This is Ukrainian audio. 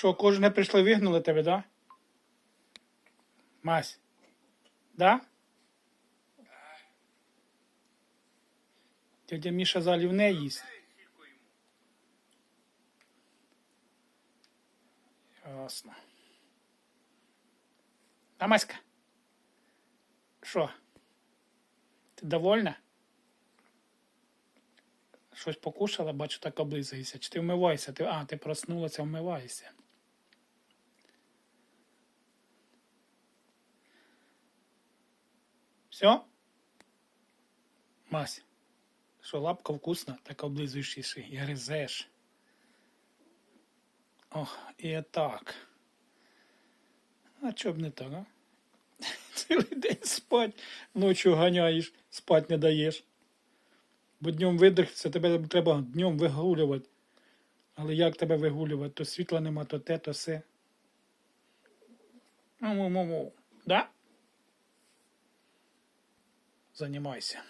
Що, кожне прийшли вигнали тебе, да? Мась. Да? Дядя Міша залівне їсть. Ясно. А Маська? Що? Ти довольна? Щось покушала, бачу, так облизуєшся. Чи ти вмиваєшся? Ти... А, ти проснулася, вмиваєшся. Все? Мась, що лапка вкусна, так облизуєш її і гризеш. Ох, і так. А чоб не так, а? Цілий день спать, ночі ганяєш, спать не даєш. Бо днем видихся, тебе треба днем вигулювати. Але як тебе вигулювати? То світла нема, то те, то все. Му-му-му. Да? Займайся.